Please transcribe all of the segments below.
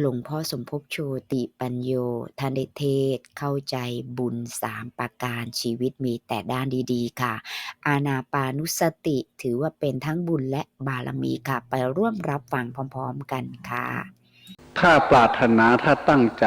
หลวงพ่อสมภพโชติปัญโยท่านได้เทศเข้าใจบุญสามประการชีวิตมีแต่ด้านดีๆ ค่ะ อานาปานุสติถือว่าเป็นทั้งบุญและบารมีค่ะ ไปร่วมรับฟังพร้อมๆกันค่ะ ถ้าปรารถนาถ้าตั้งใจ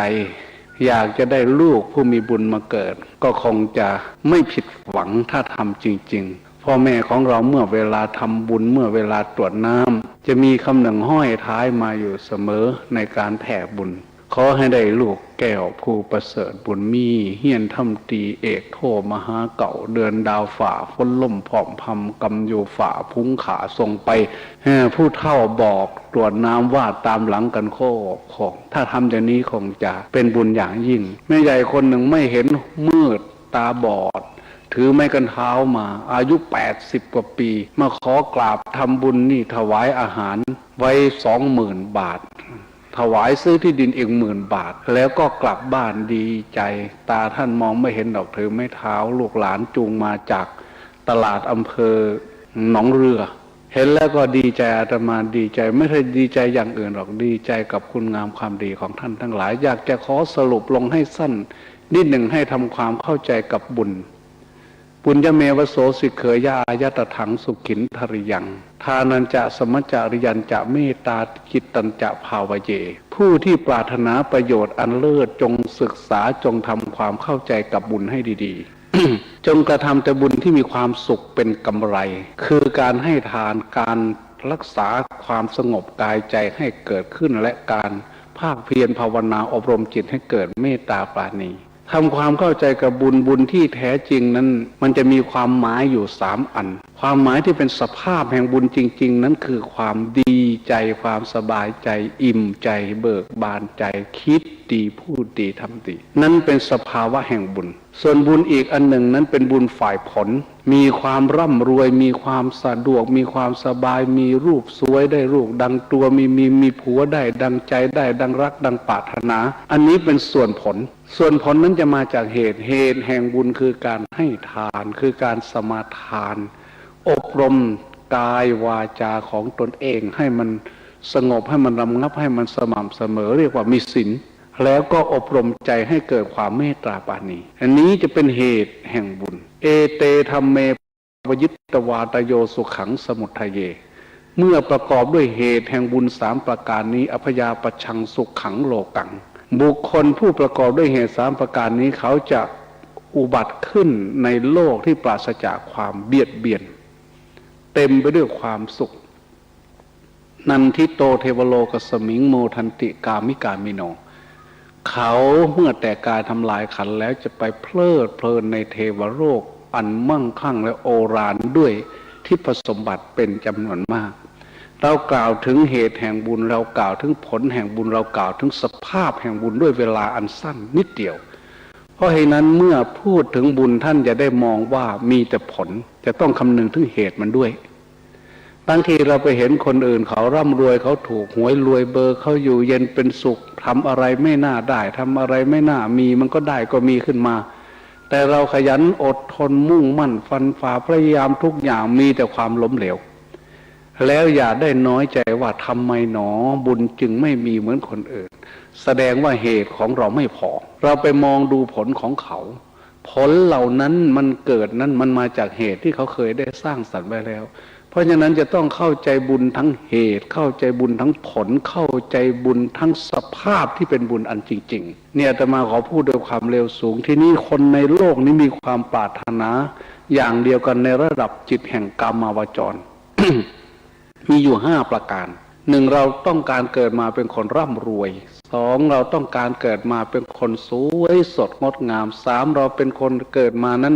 อยากจะได้ลูกผู้มีบุญมาเกิด ก็คงจะไม่ผิดหวังถ้าทำจริง ๆ พ่อแม่ของเราเมื่อเวลาทำบุญเมื่อเวลาตรวจน้ำจะมีคำหนึ่งห้อยท้ายมาอยู่เสมอในการแผ่บุญ ขอให้ได้ลูกแก้วผู้ประเสริฐบุญมี เฮียนทำตีเอกโทมหาเก่าเดือนดาวฝ่าฝนล่มผอมพำกำโยฝ่าพุ้งขาทรงไปผู้เท่าบอกตรวจน้ำว่าตามหลังกันโคของ ถ้าทำอย่างนี้คงจะเป็นบุญอย่างยิ่งแม่ใหญ่คนหนึ่งไม่เห็นมืดตาบอด ถือไม้กันเท้ามา อายุแปดสิบกว่าปี มาขอกราบทำบุญนี่ถวายอาหารไว้สองหมื่นบาท ถวายซื้อที่ดินอีกหมื่นบาท แล้วก็กลับบ้านดีใจ ตาท่านมองไม่เห็นดอกถือไม่เท้า ลูกหลานจูงมาจากตลาดอำเภอหนองเรือ เห็นแล้วก็ดีใจอาตมาดีใจไม่ใช่ดีใจอย่างอื่นหรอกดีใจกับคุณงามความดีของท่านทั้งหลาย อยากจะขอสรุปลงให้สั้นนิดหนึ่งให้ทำความเข้าใจกับบุญ ปุญญเมวโสสิเขยาอายตถังสุขินทริยัง ทานันจะสมจาริยันจะเมตตาจิตตันจะภาวเย ผู้ที่ปรารถนาประโยชน์อันเลิศจงศึกษาจงทำความเข้าใจกับบุญให้ดีๆ จงกระทำแต่บุญที่มีความสุขเป็นกำไร คือการให้ทานการรักษาความสงบกายใจให้เกิดขึ้นและการภาคเพียรภาวนาอบรมจิตให้เกิดเมตตาปราณี ทำความเข้าใจกับบุญบุญที่แท้จริงนั้น มันจะมีความหมายอยู่สามอัน ความหมายที่เป็นสภาพแห่งบุญจริง ๆ นั้นคือความดีใจความสบายใจ อิ่มใจ เบิกบานใจคิดดีพูดดีทำดี นั่นเป็นสภาวะแห่งบุญ ส่วนบุญอีกอันหนึ่งนั้นเป็นบุญฝ่ายผล มีความร่ำรวย มีความสะดวก มีความสบาย มีรูปสวยได้รูปดังตัว มีมีมีผัวได้ ดังใจได้ ดังรัก ดังปรารถนา อันนี้เป็นส่วนผล ส่วนผลนั้นจะมาจากเหตุ เหตุแห่งบุญคือการให้ทาน คือการสมาทาน อบรมกายวาจาของตนเองให้มันสงบให้มันรำงับให้มันสม่ำเสมอ เรียกว่ามีศีล แล้วก็อบรมใจให้เกิดความเมตตาปาณีอันนี้จะเป็นเหตุแห่งบุญ เอเตธรรมเมวยิตตวาตโยสุขังสมุทยเย เมื่อประกอบด้วยเหตุแห่งบุญสามประการนี้อพยาปชังสุขขังโลกัง บุคคลผู้ประกอบด้วยเหตุสามประการนี้เขาจะอุบัติขึ้นในโลกที่ปราศจากความเบียดเบียน เต็มไปด้วยความสุข นันทิโตเทวโลกสมิงโมทันติกามิกามิโน เขาเมื่อแต่กายทำลายขันแล้วจะไปเพลิดเพลินในเทวโลกอันมั่งคั่งและโอรานด้วยทิพสมบัติเป็นจำนวนมาก เรากล่าวถึงเหตุแห่งบุญเรากล่าวถึงผลแห่งบุญเรากล่าวถึงสภาพแห่งบุญด้วยเวลาอันสั้นนิดเดียว เพราะเหตุนั้นเมื่อพูดถึงบุญท่านจะได้มองว่ามีแต่ผล จะต้องคำนึงถึงเหตุมันด้วย บางทีเราไปเห็นคนอื่นเขาร่ำรวยเขาถูกหวยรวยเบอร์เขาอยู่เย็นเป็นสุขทำอะไรไม่น่าได้ทำอะไรไม่น่ามีมันก็ได้ก็มีขึ้นมา แต่เราขยันอดทนมุ่งมั่นฟันฝ่าพยายามทุกอย่างมีแต่ความล้มเหลว แล้วอย่าได้น้อยใจว่าทำไมหนอบุญจึงไม่มีเหมือนคนอื่น แสดงว่าเหตุของเราไม่พอ เราไปมองดูผลของเขา ผลเหล่านั้นมันเกิดนั้นมันมาจากเหตุที่เขาเคยได้สร้างสรรค์ไว้แล้ว เพราะฉะนั้นจะต้องเข้าใจบุญทั้งเหตุ เข้าใจบุญทั้งผล เข้าใจบุญทั้งสภาพที่เป็นบุญอันจริง ๆ เนี่ยแต่มาขอพูดด้วยความเร็วสูงที่นี่คนในโลกนี้มีความปรารถนา อย่างเดียวกันในระดับจิตแห่งกรรมาวจร มีอยู่ห้าประการหนึ่งเราต้องการเกิดมาเป็นคนร่ำรวยสองเราต้องการเกิดมาเป็นคนสวยสดงดงามสามเราเป็นคนเกิดมานั้น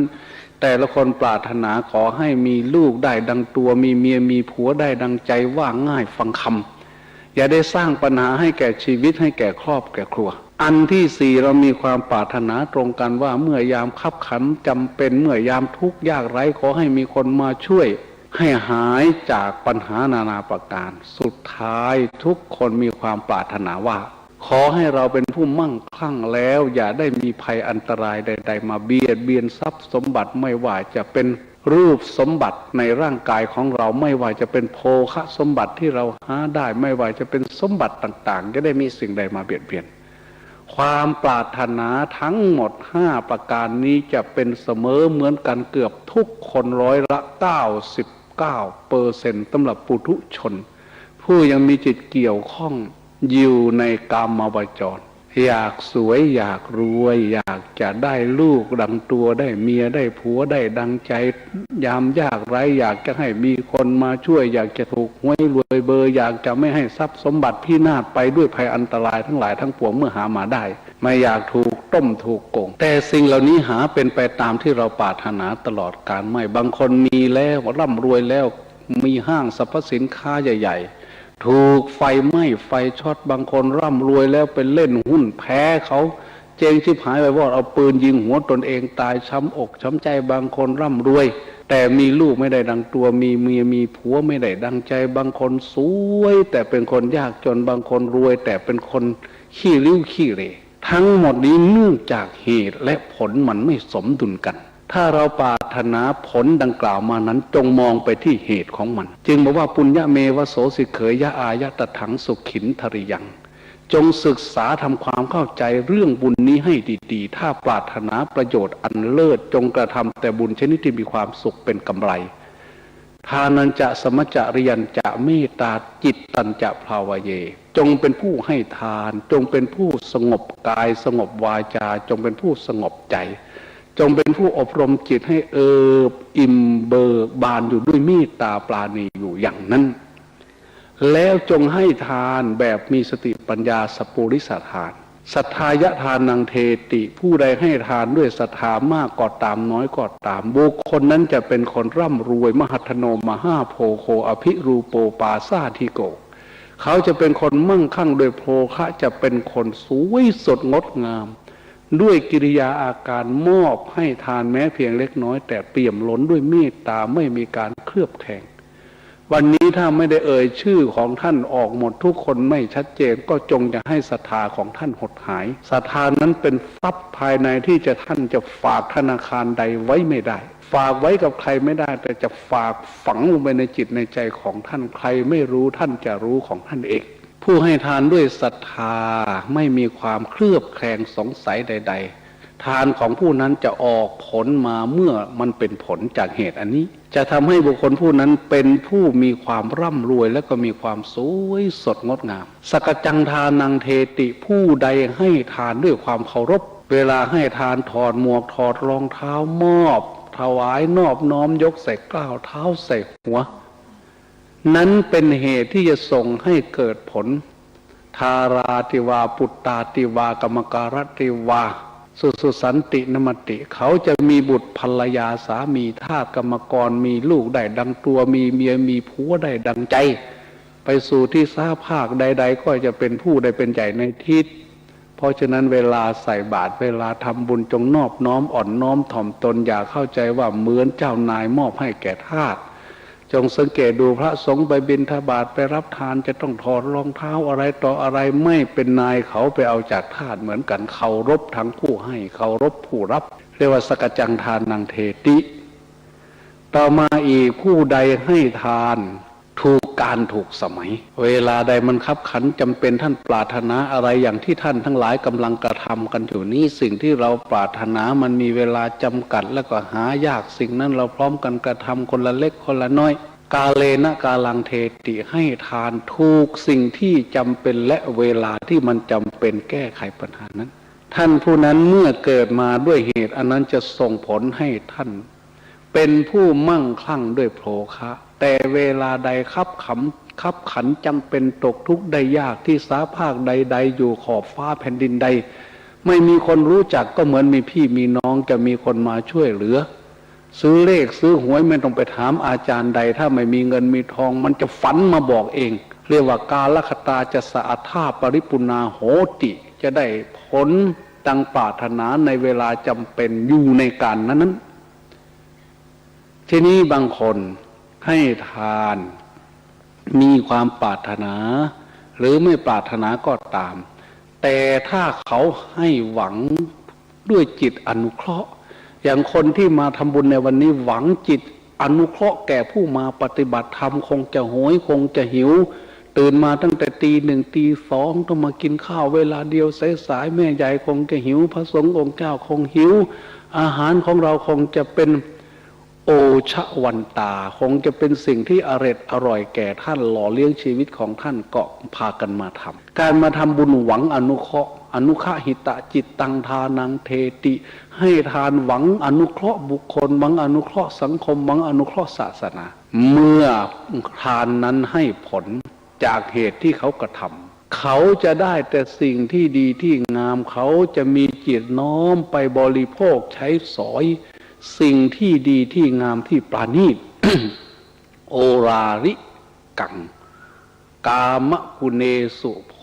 แต่ละคนปรารถนาขอให้มีลูกได้ดังตัว มีเมียมีผัวได้ดังใจว่าง่ายฟังคำอย่าได้สร้างปัญหาให้แก่ชีวิตให้แก่ครอบแก่ครัว อันที่สี่เรามีความปรารถนาตรงกันว่าเมื่อยามคับขันจำเป็นเมื่อยามทุกข์ยากไร้ขอให้มีคนมาช่วย ให้หายจากปัญหานานาประการ สุดท้ายทุกคนมีความปรารถนาว่า อให้เราเป็นผู้มั่งคั่งแล้ว อย่าได้มีภัยอันตรายใด ๆ มาเบียดเบียนทรัพย์สมบัติไม่ว่าจะเป็นรูปสมบัติในร่างกายของเราไม่ว่าจะเป็นโภคะสมบัติที่เราหาได้ไม่ว่าจะเป็นสมบัติต่างๆ จะได้มีสิ่งใดมาเบียดเบียน ความปรารถนาทั้งหมดห้าประการนี้จะเป็นเสมอเหมือนกันเกือบทุกคนร้อยละเก้าสิบเก้าเปอร์เซ็นต์สำหรับปุถุชน ผู้ยังมีจิตเกี่ยวข้อง อยู่ในกามวจร อยากสวยอยากรวย อยากจะได้ลูกดังตัวได้เมียได้ผัวได้ดังใจ ยามยากไรอยากจะให้มีคนมาช่วย อยากจะถูกหวยรวยเบอร์ อยากจะไม่ให้ทรัพย์สมบัติพินาศไปด้วยภัยอันตรายทั้งหลายทั้งปวงเมื่อหามาได้ ไม่อยากถูกต้มถูกโกง แต่สิ่งเหล่านี้หาเป็นไปตามที่เราปรารถนาตลอดการไม่บางคนมีแล้วร่ำรวยแล้วมีห้างสรรพสินค้าใหญ่ ๆ ถูกไฟไหม้ไฟช็อตบางคนร่ำรวยแล้วไปเล่นหุ้นแพ้เขาเจงชิบหายไปวอดเอาปืนยิงหัวตนเองตายช้ำอกช้ำใจบางคนร่ำรวย แต่มีลูกไม่ได้ดังตัวมีเมียมีผัวไม่ได้ดังใจบางคนสวย แต่เป็นคนยากจนบางคนรวย แต่เป็นคนขี้ริ้วขี้เหร่ทั้งหมดนี้เนื่องจากเหตุและผลมันไม่สมดุลกัน ถ้าเราปรารถนาผลดังกล่าวมานั้น จงมองไปที่เหตุของมัน จึงบอกว่าปุญญาเมวโสสิเขยยะอายะตะถังสุขินทริยัง จงศึกษาทำความเข้าใจเรื่องบุญนี้ให้ดีๆ ถ้าปรารถนาประโยชน์อันเลิศจงกระทำแต่บุญชนิดที่มีความสุขเป็นกำไร ทานันจะสมจะเรียนจะเมตตาจิตตันจะภาวเย จงเป็นผู้ให้ทาน จงเป็นผู้สงบกาย สงบวาจา จงเป็นผู้สงบใจ จงเป็นผู้อบรมจิตให้เอิบอิ่มเบิกบานอยู่ด้วยเมตตาปราณีอยู่อย่างนั้น แล้วจงให้ทานแบบมีสติปัญญาสปุริสทานศรัทธายะทานังเทติ ผู้ใดให้ทานด้วยศรัทธามากก็ตามน้อยก็ตามบุคคลนั้นจะเป็นคนร่ำรวยมหัทโนมหาโพโคอภิรูโปปาซาทิโก เขาจะเป็นคนมั่งคั่งโดยโภคะจะเป็นคนสวยสดงดงาม ด้วยกิริยาอาการมอบให้ทานแม้เพียงเล็กน้อย แต่เปี่ยมล้นด้วยเมตตาไม่มีการเคลือบแคลงวันนี้ถ้าไม่ได้เอ่ยชื่อของท่านออกหมดทุกคนไม่ชัดเจนก็จงจะให้ศรัทธาของท่านหดหายศรัทธานั้นเป็นทรัพย์ภายในที่จะท่านจะฝากธนาคารใดไว้ไม่ได้ ฝากไว้กับใครไม่ได้ แต่จะฝากฝังลงไปในจิตในใจของท่านใครไม่รู้ท่านจะรู้ของท่านเอง ผู้ให้ทานด้วยศรัทธาไม่มีความเคลือบแคลงสงสัยใด ๆ ทานของผู้นั้นจะออกผลมาเมื่อมันเป็นผลจากเหตุอันนี้ จะทำให้บุคคลผู้นั้นเป็นผู้มีความร่ำรวยและก็มีความสวยสดงดงาม สกจังทานังเทติผู้ใดให้ทานด้วยความเคารพ เวลาให้ทานถอดหมวกถอดรองเท้ามอบ ถวายนอบน้อมยกใส่กล้าวเท้าใส่หัว นั้นเป็นเหตุที่จะส่งให้เกิดผล ทาราติวาปุตตาติวากรรมการติวา สุสุสันตินมติ เขาจะมีบุตรภรรยาสามีทาสกรรมกรมีลูกได้ดังตัวมีเมียมีผัวได้ดังใจ ไปสู่ที่ซาภาคใด ๆ ก็จะเป็นผู้ได้เป็นใหญ่ในทิศเพราะฉะนั้นเวลาใส่บาตรเวลาทำบุญจงนอบน้อมอ่อนน้อมถ่อมตนอย่าเข้าใจว่าเหมือนเจ้านายมอบให้แก่ทาส จงสังเกตดูพระสงฆ์ไปบิณฑบาตไปรับทานจะต้องถอดรองเท้าอะไรต่ออะไรไม่เป็นนายเขาไปเอาจากทาสเหมือนกันเคารพทั้งผู้ให้เคารพผู้รับ เรียกว่าสกจังทานนางเทติ ต่อมาอีกผู้ใดให้ทาน ถูกการถูกสมัย เวลาใดมันคับขันจำเป็นท่านปรารถนาอะไรอย่างที่ท่านทั้งหลายกำลังกระทำกันอยู่นี้สิ่งที่เราปรารถนามันมีเวลาจำกัดแล้วก็หายากสิ่งนั้นเราพร้อมกันกระทำคนละเล็กคนละน้อย กาเลนะกาลังเทติให้ทานถูกสิ่งที่จำเป็นและเวลาที่มันจำเป็นแก้ไขปัญหานั้น ท่านผู้นั้นเมื่อเกิดมาด้วยเหตุ อันนั้นจะส่งผลให้ท่าน เป็นผู้มั่งคั่งด้วยโภคะ แต่เวลาใดคับขำคับขันจำเป็นตกทุกข์ได้ยากที่สาภาคใด ๆ อยู่ขอบฟ้าแผ่นดินใด ไม่มีคนรู้จักก็เหมือนมีพี่มีน้องจะมีคนมาช่วยเหลือ ซื้อเลขซื้อหวยไม่ต้องไปถามอาจารย์ใด ถ้าไม่มีเงินมีทอง มันจะฝันมาบอกเอง เรียกว่ากาลคตาจะสะอาธาปริปุนาโหติ จะได้ผลดังปรารถนาในเวลาจำเป็นอยู่ในการนั้นนั้นทีนี้บางคน ให้ทาน มีความปรารถนา หรือไม่ปรารถนาก็ตาม แต่ถ้าเขาให้หวังด้วยจิตอนุเคราะห์ อย่างคนที่มาทำบุญในวันนี้หวังจิตอนุเคราะห์แก่ผู้มาปฏิบัติธรรมคงจะโหยคงจะหิว ตื่นมาตั้งแต่ตีหนึ่งตีสองต้องมากินข้าวเวลาเดียวสายๆแม่ใหญ่คงจะหิว พระสงฆ์องค์เจ้าคงหิว อาหารของเราคงจะเป็น โอชะวันตา คงจะเป็นสิ่งที่อร่อยอร่อยแก่ท่านหล่อเลี้ยงชีวิตของท่านเก็พากันมาทำการมาทำบุญหวังอนุเคราะห์อนุฆะหิตะจิตตังทานังเทติ ให้ทานหวังอนุเคราะห์บุคคล หวังอนุเคราะห์สังคม หวังอนุเคราะห์ศาสนา เมื่อทานนั้นให้ผลจากเหตุที่เขากระทำเขาจะได้แต่สิ่งที่ดีที่งามเขาจะมีจิตน้อมไปบริโภคใช้สอย สิ่งที่ดีที่งามที่ปราณีตโอราริกัง กามกุเนสุโภ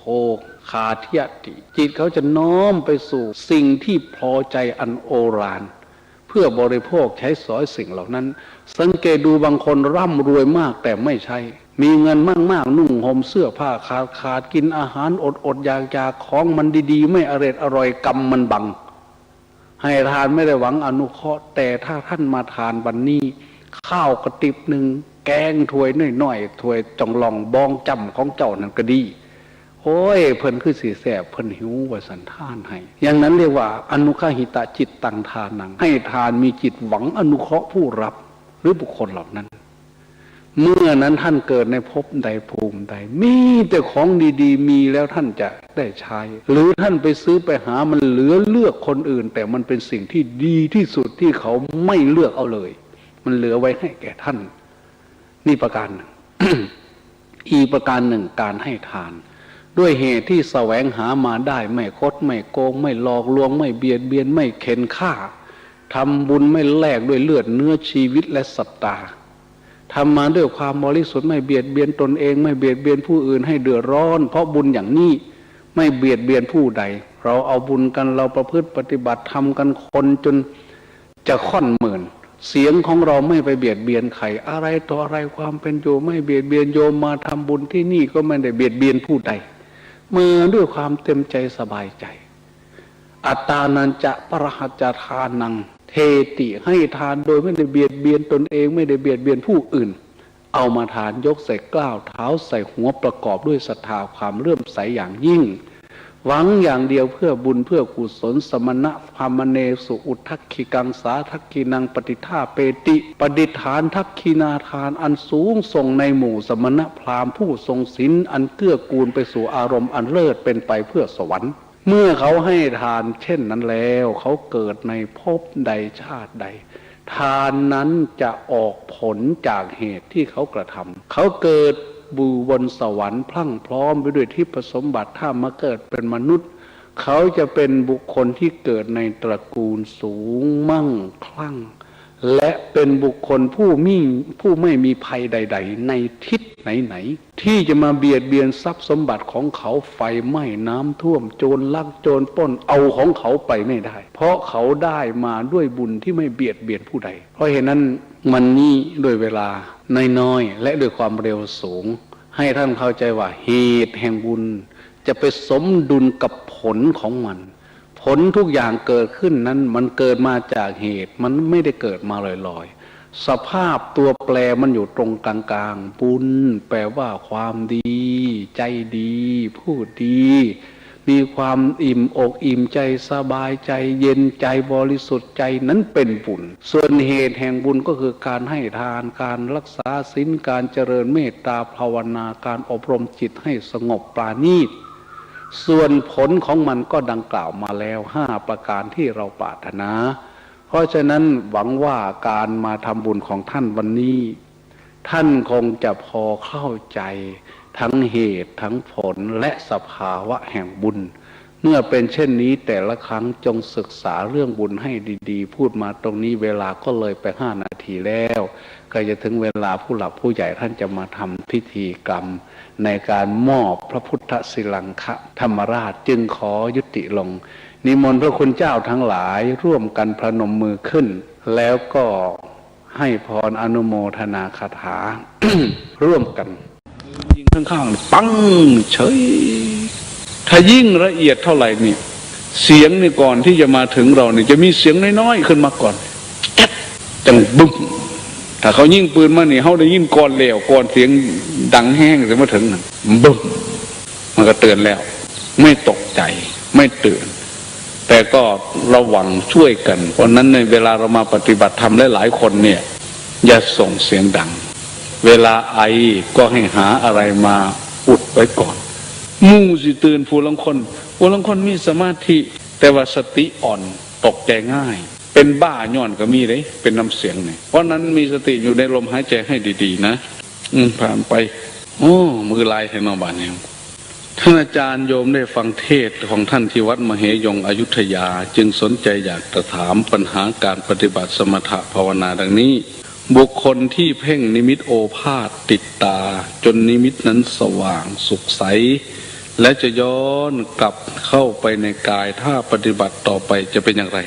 คาเทียติ จิตเขาจะน้อมไปสู่สิ่งที่พอใจอันโอราน เพื่อบริโภคใช้สอยสิ่งเหล่านั้น สังเกตดูบางคนร่ำรวยมากแต่ไม่ใช่ มีเงินมากๆ นุ่งห่มเสื้อผ้าขาดขาดกินอาหารอดอดอยากอยากของมันดีๆ ไม่อร่อยอร่อยกรรมมันบัง ให้ทานไม่ได้หวังอนุเคราะห์ แต่ถ้าท่านมาทานวันนี้ ข้าวกระติบหนึ่งแกงถ้วยน้อยๆถ้วยจองลองบองจำของเจ้านั่นก็ดีโอ้ยเพิ่นคือสีแสบเพิ่นหิววสันทานให้ อย่างนั้นเรียกว่า อนุคาหิตะจิตตังทานัง ให้ทานมีจิตหวังอนุเคราะห์ผู้รับหรือบุคคลเหล่านั้น เมื่อนั้นท่านเกิดในภพใดภูมิใด มีแต่ของดีๆ มีแล้วท่านจะได้ใช้ หรือท่านไปซื้อไปหามันเหลือเลือกคนอื่น แต่มันเป็นสิ่งที่ดีที่สุดที่เขาไม่เลือกเอาเลย มันเหลือไว้ให้แก่ท่าน นี่ประการหนึ่งอีกประการหนึ่งการให้ทาน ด้วยเหตุที่แสวงหามาได้ไม่คดไม่โกง ไม่หลอกลวง ไม่เบียดเบียนไม่เข็นฆ่าทำบุญไม่แลกด้วยเลือดเนื้อชีวิตและสัตตา ทำมาด้วยความบริสุทธิ์ไม่เบียดเบียนตนเอง ไม่เบียดเบียนผู้อื่นให้เดือดร้อน เพราะบุญอย่างนี้ไม่เบียดเบียนผู้ใด เราเอาบุญกันเราประพฤติปฏิบัติทำกันคนจนจะค่อนหมื่น เสียงของเราไม่ไปเบียดเบียนใครอะไรต่ออะไรความเป็นโยมไม่เบียดเบียนโยมมาทำบุญที่นี่ก็ไม่ได้เบียดเบียนผู้ใดเมื่อด้วยความเต็มใจสบายใจ อัตตานันจะปรหัจจทานัง เทติให้ทานโดยไม่ได้เบียดเบียนตนเองไม่ได้เบียดเบียนผู้อื่น เอามาทานยกใส่กล้าวเท้าใส่หัวประกอบด้วยศรัทธาความเลื่อมใสอย่างยิ่ง หวังอย่างเดียวเพื่อบุญเพื่อกุศลสมณะพามเนสุอุทักขิกังสาทักขีนังปฏิท่าเปติปฏิฐานทักขีนาทานอันสูงส่งในหมู่สมณะพราหมณ์ผู้ทรงศีลอันเกื้อกูลไปสู่อารมณ์อันเลิศเป็นไปเพื่อสวรรค์ เมื่อเขาให้ทานเช่นนั้นแล้ว เขาเกิดในภพใดชาติใด ทานนั้นจะออกผลจากเหตุที่เขากระทำเขาเกิดบูบนสวรรค์พลั่งพร้อมไปด้วยที่ผสมบัติถ้ามาเกิดเป็นมนุษย์ เขาจะเป็นบุคคลที่เกิดในตระกูลสูงมั่งคลั่ง และเป็นบุคคลผู้มีผู้ไม่มีภัยใด ๆ ในทิศไหนๆที่จะมาเบียดเบียนทรัพย์สมบัติของเขาไฟไหม้น้ำท่วมโจรลักโจรปล้นเอาของเขาไปไม่ได้ เพราะเขาได้มาด้วยบุญที่ไม่เบียดเบียนผู้ใด เพราะเหตุนั้นมันนี้ด้วยเวลาน้อยๆและด้วยความเร็วสูง ให้ท่านเข้าใจว่าเหตุแห่งบุญ จะไปสมดุลกับผลของมัน ผลทุกอย่างเกิดขึ้นนั้นมันเกิดมาจากเหตุ มันไม่ได้เกิดมาลอยๆ สภาพตัวแปรมันอยู่ตรงกลางๆบุญแปลว่าความดี ใจดี พูดดี มีความอิ่มอกอิ่มใจสบายใจ เย็นใจบริสุทธิ์ใจนั้นเป็นบุญ ส่วนเหตุแห่งบุญก็คือการให้ทานการรักษาศีลการเจริญเมตตาภาวนาการอบรมจิตให้สงบปราณีต ส่วนผลของมันก็ดังกล่าวมาแล้วห้าประการที่เราปรารถนา เพราะฉะนั้นหวังว่าการมาทำบุญของท่านวันนี้ ท่านคงจะพอเข้าใจทั้งเหตุทั้งผลและสภาวะแห่งบุญ เมื่อเป็นเช่นนี้แต่ละครั้งจงศึกษาเรื่องบุญให้ดี ๆ พูดมาตรงนี้เวลาก็เลยไปห้านาทีแล้ว ก็จะถึงเวลาผู้หลักผู้ใหญ่ท่านจะมาทำพิธีกรรม ในการมอบพระพุทธศิลังคะธรรมราชจึงขอยุติลง นิมนต์พระคุณเจ้าทั้งหลายร่วมกันพระนมมือขึ้น แล้วก็ให้พรอนุโมทนาคาถา ร่วมกันยิงข้างๆปังเฉย ถ้ายิ่งละเอียดเท่าไหร่นี่เสียงนี่ก่อนที่จะมาถึงเราเนี่ยจะมีเสียงน้อยๆขึ้นมาก่อนแอ๊ดจังบึ้ม ถ้าเขายิงปืนมาเนี่ยเขาได้ยินก่อนแล้วก่อนเสียงดังแห้งจะมาถึงบึ้มมันก็เตือนแล้ว ไม่ตกใจไม่ตื่น แต่ก็ระวังช่วยกัน เพราะนั้นในเวลาเรามาปฏิบัติธรรมหลายๆคนเนี่ย อย่าส่งเสียงดัง เวลาไอก็ให้หาอะไรมาอุดไว้ก่อนมู่สิตื่นผู้ลังคนผู้ลังคนมีสมาธิ แต่ว่าสติอ่อนตกใจง่าย เป็นบ้าย่อนก็มีเลยเป็นน้ำเสียงเนี่ยเพราะนั้นมีสติอยู่ในลมหายใจให้ดีๆ นะ อืผ่านไป โอ้มือลายเห็นนอบานเนี่ยท่านอาจารย์โยมได้ฟังเทศของท่านที่วัดมเหยงอยุธยา จึงสนใจอยากจะถามปัญหาการปฏิบัติสมถภาวนาดังนี้ บุคคลที่เพ่งนิมิตโอภาษติดตา จนนิมิตนั้นสว่างสุขใส และจะย้อนกลับเข้าไปในกายถ้าปฏิบัติต่อไปจะเป็นอย่างไร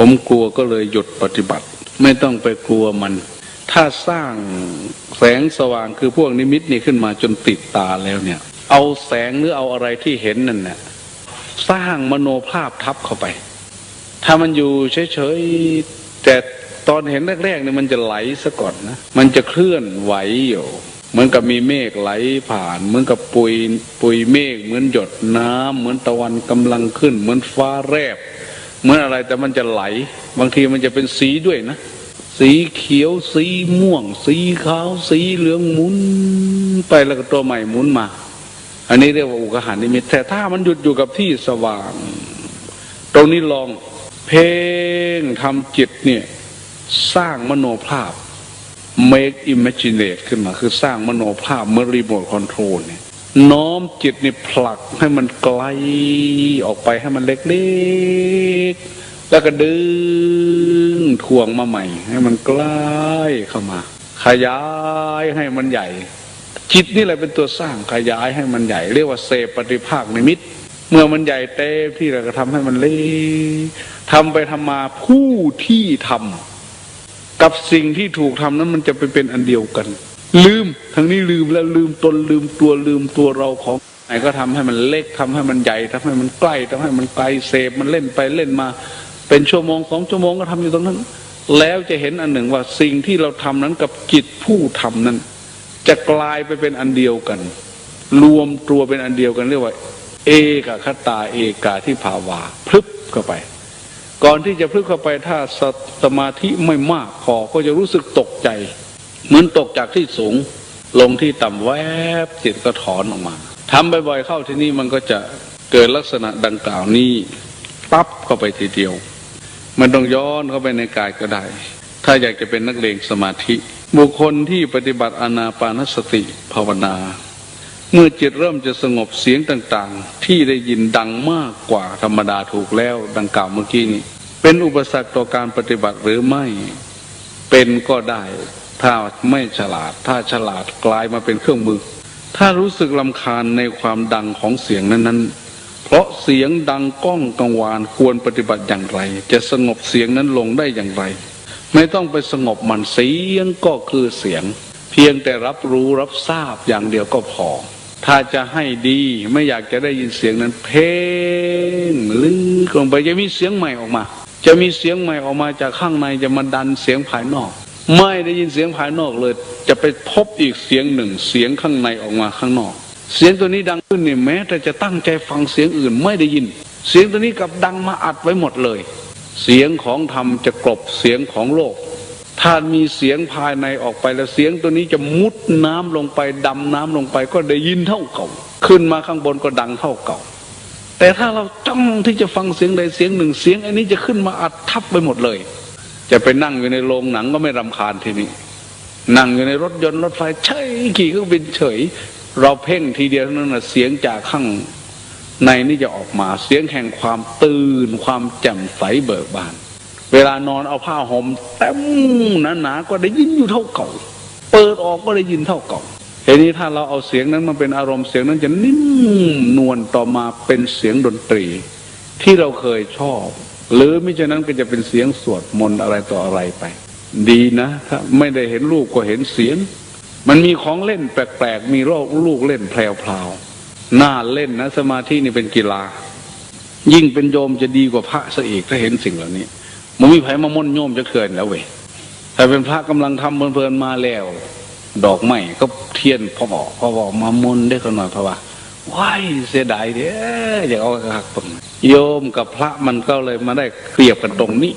ผมกลัวก็เลยหยุดปฏิบัติ ไม่ต้องไปกลัวมัน ถ้าสร้างแสงสว่างคือพวกนิมิตนี่ขึ้นมาจนติดตาแล้วเนี่ย เอาแสงหรือเอาอะไรที่เห็นนั่นเนี่ยสร้างมโนภาพทับเข้าไป ถ้ามันอยู่เฉยๆแต่ตอนเห็นแรกๆเนี่ยมันจะไหลซะก่อนนะ มันจะเคลื่อนไหวอยู่ เหมือนกับมีเมฆไหลผ่าน เหมือนกับปุยปุยเมฆ เหมือนหยดน้ำเหมือนตะวันกำลังขึ้น เหมือนฟ้าแรบ เหมือนอะไรแต่มันจะไหล บางทีมันจะเป็นสีด้วยนะ สีเขียวสีม่วง สีขาว สีเหลืองหมุนไปแล้วก็ตัวใหม่หมุนมา อันนี้เรียกว่าอุกหานิมิตแต่ถ้ามันหยุดอยู่กับที่สว่าง ตรงนี้ลองเพ่งทำจิตเนี่ยสร้างมโนภาพ make imaginate ขึ้นมา คือสร้างมโนภาพเมื่อรีโมทคอนโทรลเนี่ย น้อมจิตนี่ผลักให้มันไกลออกไปให้มันเล็กๆ แล้วก็ดึงทวงมาใหม่ ให้มันใกล้เข้ามา ขยายให้มันใหญ่ จิตนี่แหละเป็นตัวสร้างขยายให้มันใหญ่ เรียกว่าเสพปฏิภาคนิมิต เมื่อมันใหญ่เต็มที่เราก็ทำให้มันเล็กทำไปทำมาผู้ที่ทำกับสิ่งที่ถูกทำนั้นมันจะไปเป็นอันเดียวกัน ลืมทั้งนี้ลืมแล้วลืมตนลืมตัวลืมตัวเราของไหนก็ทำให้มันเล็กทำให้มันใหญ่ทำให้มันใกล้ทำให้มันไกลเสพมันเล่นไปเล่นมา เป็นชั่วโมงสองชั่วโมงก็ทำอยู่ตรงนั้น แล้วจะเห็นอันหนึ่งว่าสิ่งที่เราทำนั้นกับจิตผู้ทำนั้น จะกลายไปเป็นอันเดียวกัน รวมตัวเป็นอันเดียวกันเรียกว่า เอกคตาเอกาที่ภาวาพลึบเข้าไป ก่อนที่จะพลึบเข้าไปถ้าสมาธิไม่มากพอก็จะรู้สึกตกใจ เหมือนตกจากที่สูงลงที่ต่ำแวบจิตก็ถอนออกมาทำบ่อยๆเข้าที่นี่มันก็จะเกิดลักษณะดังกล่าวนี้ปั๊บเข้าไปทีเดียว มันต้องย้อนเข้าไปในกายก็ได้ ถ้าอยากจะเป็นนักเลงสมาธิ บุคคลที่ปฏิบัติอนาปานสติภาวนา เมื่อจิตเริ่มจะสงบเสียงต่างๆ ที่ได้ยินดังมากกว่าธรรมดาถูกแล้วดังกล่าวเมื่อกี้นี้ เป็นอุปสรรคต่อการปฏิบัติหรือไม่ เป็นก็ได้ ถ้าไม่ฉลาด ถ้าฉลาดกลายมาเป็นเครื่องมือ ถ้ารู้สึกลำคาญในความดังของเสียงนั้นๆ เพราะเสียงดังก้องกังวานควรปฏิบัติอย่างไร จะสงบเสียงนั้นลงได้อย่างไร ไม่ต้องไปสงบมันเสียงก็คือเสียง เพียงแต่รับรู้รับทราบอย่างเดียวก็พอ ถ้าจะให้ดีไม่อยากจะได้ยินเสียงนั้น เพ่งลึกลงไปจะมีเสียงใหม่ออกมา จะมีเสียงใหม่ออกมาจากข้างในจะมาดันเสียงภายนอก ไม่ได้ยินเสียงภายนอกเลย จะไปพบอีกเสียงหนึ่งเสียงข้างในออกมาข้างนอก เสียงตัวนี้ดังขึ้นเนี่ยแม้ แต่จะตั้งใจฟังเสียงอื่นไม่ได้ยิน เสียงตัวนี้กับดังมาอัดไว้หมดเลย เสียงของธรรมจะกลบเสียงของโลก ถ้ามีเสียงภายในออกไปแล้วเสียงตัวนี้จะมุดน้ำลงไปดำน้ำลงไปก็ได้ยินเท่าเก่า ขึ้นมาข้างบนก็ดังเท่าเก่า แต่ถ้าเราจ้องที่จะฟังเสียงใดเสียงหนึ่งเสียงอันนี้จะขึ้นมาอัดทับไปหมดเลย จะไปนั่งอยู่ในโรงหนังก็ไม่รำคาญทีนี้ นั่งอยู่ในรถยนต์รถไฟเฉยขี่เครื่องบินเฉย เราเพ่งทีเดียวนั้นนะเสียงจากข้างในนี่จะออกมาเสียงแห่งความตื่นความแจ่มใสเบิกบาน เวลานอนเอาผ้าห่มเต็มหนาๆก็ได้ยินอยู่เท่าเก่า เปิดออกก็ได้ยินเท่าเก่าทีนี้ถ้าเราเอาเสียงนั้นมาเป็นอารมณ์เสียงนั้นจะนิ่มนวลต่อมาเป็นเสียงดนตรี ที่เราเคยชอบ หรือมิฉะนั้นก็จะเป็นเสียงสวดมนต์อะไรต่ออะไรไป ดีนะถ้าไม่ได้เห็นรูปก็เห็นเสียง มันมีของเล่นแปลกๆมีโรคลูกเล่นแพรวๆน่าเล่นนะ สมาธินี่เป็นกีฬา ยิ่งเป็นโยมจะดีกว่าพระซะอีกถ้าเห็นสิ่งเหล่านี้มันมีไผมามนโยมจะเกินแล้วเว้ยแต่เป็นพระกำลังทำเพลินๆมาแล้ว ดอกไม้ก็เทียนพ่อบอกพ่อบอกมามนได้กันหน่อยเพราะว่าว้ายเสียดายเด้ออยากเอาหักตรง โยมกับพระมันก็เลยมาได้เปรียบกันตรงนี้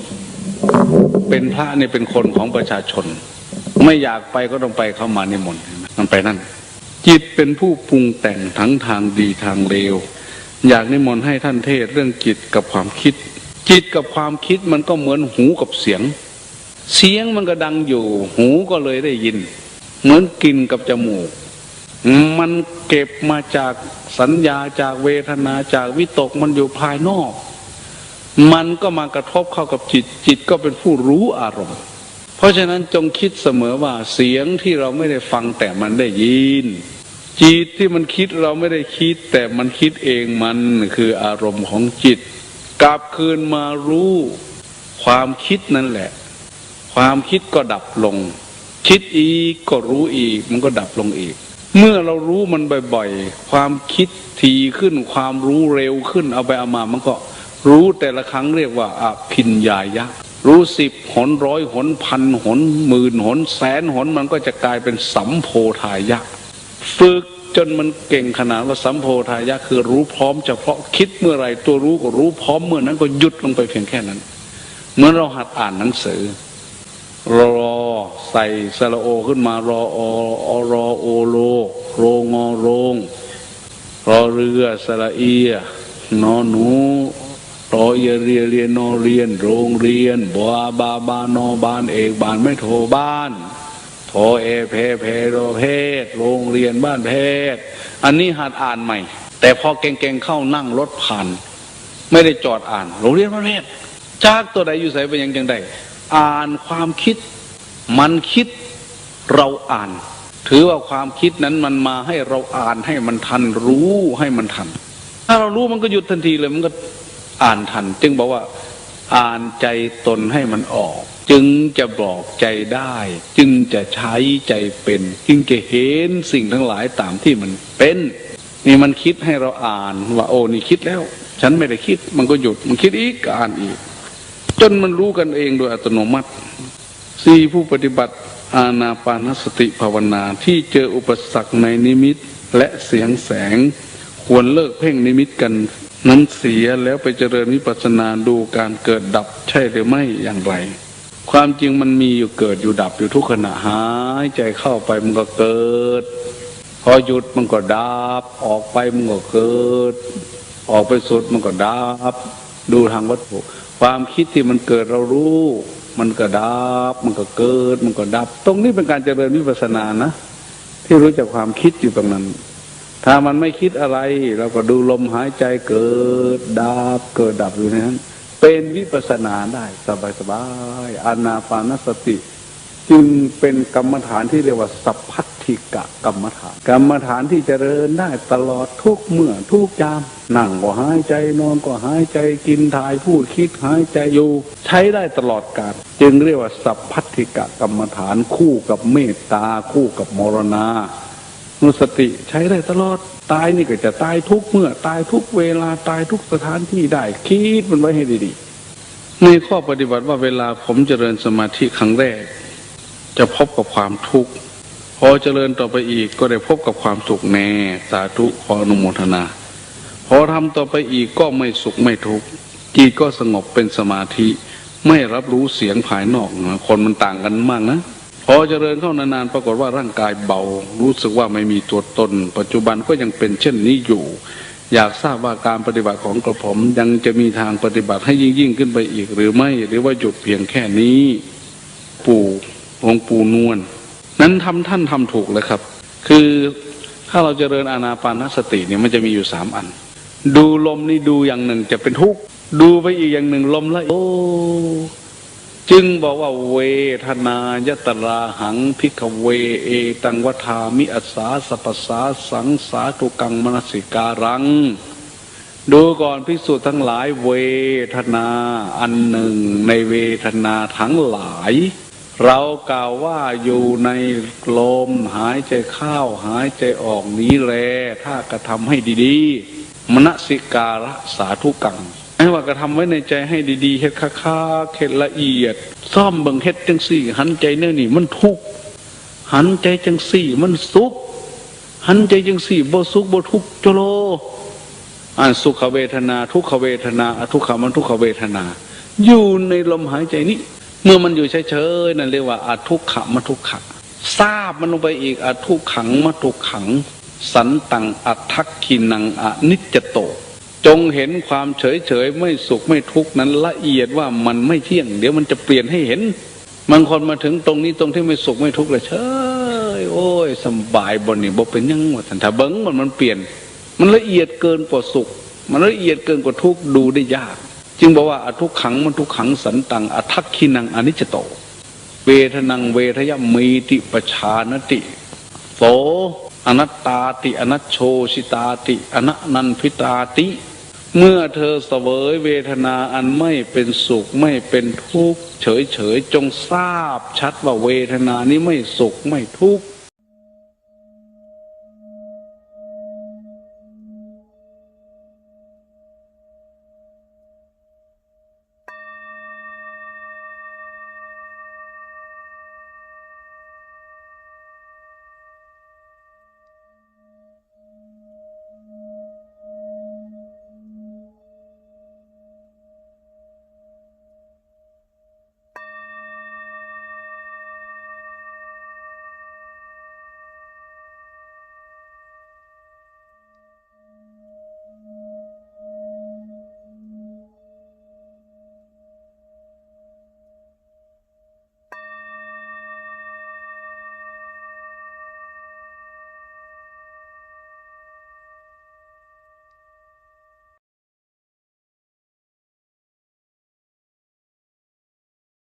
เป็นพระเนี่เป็นคนของประชาชน ไม่อยากไปก็ต้องไปเข้ามานิมนต์มันไปนั่น จิตเป็นผู้ปรุงแต่งทั้งทางดีทางเลวอยากนิมนต์ให้ท่านเทศเรื่องจิตกับความคิด จิตกับความคิดมันก็เหมือนหูกับเสียง เสียงมันก็ดังอยู่ หูก็เลยได้ยิน เหมือนกลินกับจมูก มันเก็บมาจากสัญญาจากเวทนาจากวิตกมันอยู่ภายนอก มันก็มากระทบเข้ากับจิตจิตก็เป็นผู้รู้อารมณ์ เพราะฉะนั้นจงคิดเสมอว่าเสียงที่เราไม่ได้ฟังแต่มันได้ยิน จิตที่มันคิดเราไม่ได้คิด แต่มันคิดเองมันคืออารมณ์ของจิต กลับคืนมารู้ความคิดนั่นแหละ ความคิดก็ดับลง คิดอีกก็รู้อีก มันก็ดับลงอีก เมื่อเรารู้มันบ่อยๆ ความคิดทีขึ้น ความรู้เร็วขึ้น เอาไปเอามามันก็รู้แต่ละครั้งเรียกว่าอภินญายะ รู้สิบหนร้อยหนพันหนหมื่นหนแสนหนมันก็จะกลายเป็นสัมโพธายะ ฝึกจนมันเก่งขนาดว่าสัมโพธายะ คือรู้พร้อมเฉพาะคิดเมื่อไรตัวรู้ก็รู้พร้อมเมื่อนั้นก็หยุดลงไปเพียงแค่นั้น เหมือนเราหัดอ่านหนังสือ รอใส่สระโอขึ้นมารอออรอโอโลโรงอโรงรอเรือสระเอียนอหนูรอเอียเรียเรียนนอเรียน โรงเรียนบัวบาบานอบานเอกบานไม่โทบ้านโทเอเพเพโรเพศโรงเรียนบ้านเพศ อันนี้หัดอ่านใหม่ แต่พอเก่งๆเข้านั่งรถผ่าน ไม่ได้จอดอ่าน โรงเรียนบ้านเพศจากตัวใดอยู่ใส่ไปยังจังใด อ่านความคิด มันคิดเราอ่าน ถือว่าความคิดนั้นมันมาให้เราอ่านให้มันทันรู้ให้มันทัน ถ้าเรารู้มันก็หยุดทันทีเลยมันก็อ่านทัน จึงบอกว่าอ่านใจตนให้มันออก จึงจะบอกใจได้ จึงจะใช้ใจเป็น จึงจะเห็นสิ่งทั้งหลายตามที่มันเป็นนี่มันคิดให้เราอ่านว่าโอ้นี่คิดแล้ว ฉันไม่ได้คิด มันก็หยุดมันคิดอีกอ่านอีก จนมันรู้กันเองโดยอัตโนมัติสี่ผู้ปฏิบัติอาณาปานสติภาวนาที่เจออุปสรรคในนิมิตและเสียงแสง ควรเลิกเพ่งนิมิตกันนั้นเสียแล้วไปเจริญวิปัสสนาดูการเกิดดับใช่หรือไม่อย่างไร ความจริงมันมีอยู่เกิดอยู่ดับอยู่ทุกขณะหายใจเข้าไปมันก็เกิด พอหยุดมันก็ดับ ออกไปมันก็เกิด ออกไปสุดมันก็ดับ ดูทางวัตถุ ความคิดที่มันเกิดเรารู้ มันก็ดับ มันก็เกิด มันก็ดับ ตรงนี้เป็นการเจริญวิปัสสนานะ ที่รู้จักความคิดอยู่ตรงนั้น ถ้ามันไม่คิดอะไร เราก็ดูลมหายใจเกิด ดับ เกิดดับอยู่นั้น เป็นวิปัสสนาได้สบายๆอานาปานสติ จึงเป็นกรรมฐานที่เรียกว่าสัพพัท ธิกะกรรมฐาน กรรมฐานที่เจริญได้ตลอดทุกเมื่อทุกยามนั่งก็หายใจนอนก็หายใจกินถ่ายพูดคิดหายใจอยู่ ใช้ได้ตลอดกาลจึงเรียกว่าสัพพัทธิกะกรรมฐานคู่กับเมตตาคู่กับมรณานุสติใช้ได้ตลอดตายนี่ก็จะตายทุกเมื่อตายทุกเวลาตายทุกสถานที่ได้ คิดมันไว้ให้ดีๆในข้อปฏิบัติว่าเวลาผมเจริญสมาธิครั้งแรก จะพบกับความทุกข์ อเจริญต่อไปอีกก็ได้พบกับความสุขแน่ สาธุขออนุโมทนา พอทำต่อไปอีกก็ไม่สุขไม่ทุกข์จิตก็สงบเป็นสมาธิ ไม่รับรู้เสียงภายนอกนะคนมันต่างกันมากนะพอเจริญเข้านานๆปรากฏว่าร่างกายเบา รู้สึกว่าไม่มีตัวตน ปัจจุบันก็ยังเป็นเช่นนี้อยู่ อยากทราบว่าการปฏิบัติของกระผมยังจะมีทางปฏิบัติให้ยิ่งยิ่งขึ้นไปอีกหรือไม่หรือว่าหยุดเพียงแค่นี้ ปู่หลวงปู่นวล นั้นทำท่านทำถูกเลยครับ คือถ้าเราเจริญอานาปานสติเนี่ยมันจะมีอยู่สามอัน ดูลมนี่ดูอย่างหนึ่งจะเป็นทุกข์ดูไปอีกอย่างหนึ่งลมละโอ้จึงบอกว่าเวทนายตราหังพิกเวเอตังวัฏามิอัสสาสปสาสังสาตุกังมนสิการัง ดูก่อนพิสูจน์ทั้งหลายเวทนาอันหนึ่งในเวทนาทั้งหลาย เรากล่าวว่าอยู่ในลมหายใจเข้าหายใจออกนี้แลถ้ากระทำให้ดีๆมนสิการะสาธุกังให้ว่ากระทำไว้ในใจให้ดีๆเฮ็ดค้าๆเฮ็ดละเอียด ซ่อมเบิ่งเฮ็ดจังสี่ หันใจแน่นี่มันทุกข์หันใจจังสี่ มันสุขหันใจจังสี่บ่สุขบ่ทุกข์โจโลอ่านสุขเวทนา ทุกขเวทนาอทุกขมันทุกขเวทนา อยู่ในลมหายใจนี้ เมื่อมันอยู่เฉยๆนั่นเรียกว่าอาทุกขมทุกขะทราบมันลงไปอีกอาทุกขังมทุกขัง สันตังอัทักขินังอนิจจโต จงเห็นความเฉยๆไม่สุขไม่ทุกข์นั้นละเอียดว่ามันไม่เที่ยง เดี๋ยวมันจะเปลี่ยนให้เห็นบางคนมาถึงตรงนี้ตรงที่ไม่สุขไม่ทุกข์เลยเฉยโอ้ยสบายบนนี่บ่เป็นยังว่าสันถ้าเบิ้งมันมันเปลี่ยน มันละเอียดเกินกว่าสุข มันละเอียดเกินกว่าทุกข์ดูได้ยาก จึงบอกว่าอทุกขังมันทุกขังสันตังอทักขินังอนิจจโต เวทนังเวทยมีติปชานติโสอนัตตาติอนัชโชชิตาติอนันันพิตาติ เมื่อเธอเสวยเวทนาอันไม่เป็นสุขไม่เป็นทุกข์เฉยเฉยจงทราบชัดว่าเวทนานี้ไม่สุขไม่ทุกข์